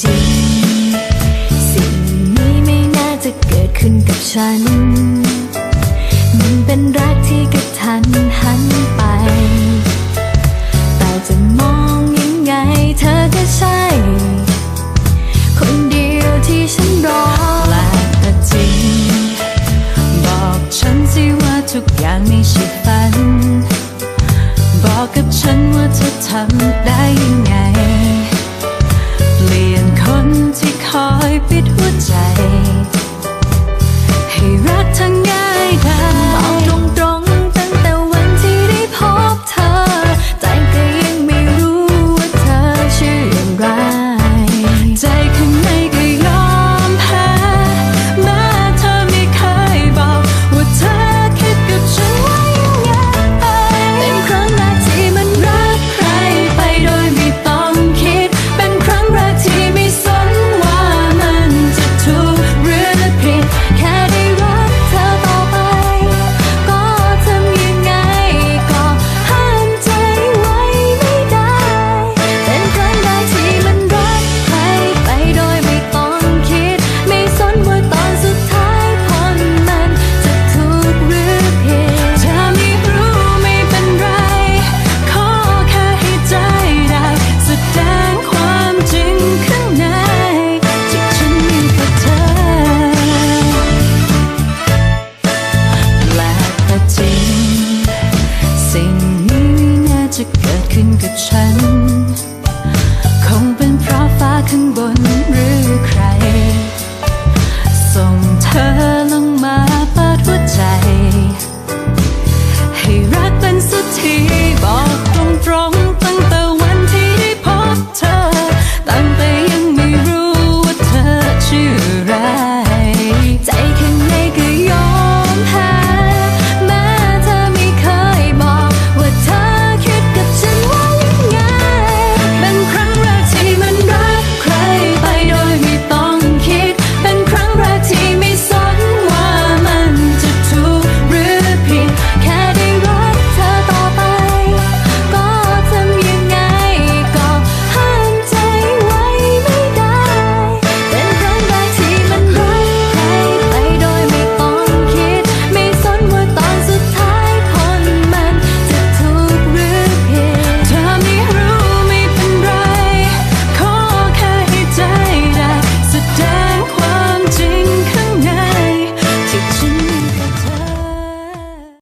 จริง สิ่งนี้ไม่น่าจะเกิดขึ้นกับฉัน มันเป็น จะเกิดขึ้นกับฉัน